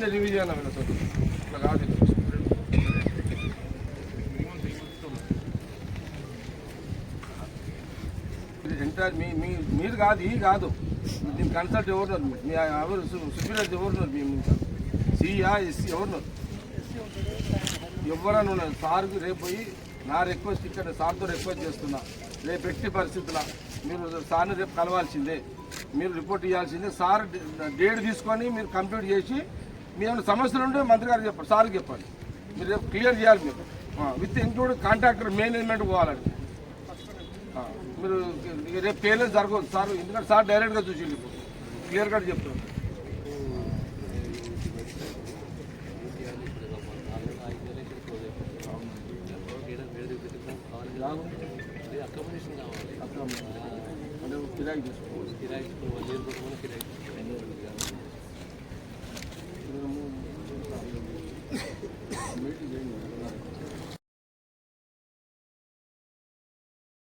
చిన్న రివిజన్ అన్న వీళ్ళతో ఇట్లా కాదు ఇది. మీ మీ మీరు కాదు ఈ కాదు. దీని కన్సల్ట్ ఎవరున్నారు మీ ఎవరు? సుపీరియర్ ఎవరున్నారు మీ సియా ఎస్సీ ఎవరున్నారు ఎవరన్నా ఉన్నారు? సార్కి రేపు పోయి నా రిక్వెస్ట్ ఇక్కడ సార్తో రిక్వెస్ట్ చేస్తున్నా. రేపు ఎట్టి పరిస్థితుల మీరు సార్ని రేపు కలవాల్సిందే. మీరు రిపోర్ట్ ఇవ్వాల్సిందే సార్ డేట్ తీసుకొని మీరు కంప్లీట్ చేసి మీ ఏమైనా సమస్యలు ఉంటే మంత్రి గారికి చెప్పండి సార్కి చెప్పండి. మీరు రేపు క్లియర్ చేయాలి మీరు. విత్ ఇంక్లూడ్ కాంట్రాక్టర్ మేనేజ్మెంట్ పోవాలండి. మీరు రేపు పేర్లేదు జరగదు. సార్ ఎందుకంటే సార్ డైరెక్ట్గా చూసి క్లియర్ కట్ చెప్తాను అకామిడేషన్ కావాలి. కిరాయి తీసుకోవాలి. కిరాయి వన్ ఇయర్ కోసం కిరాయి meeting.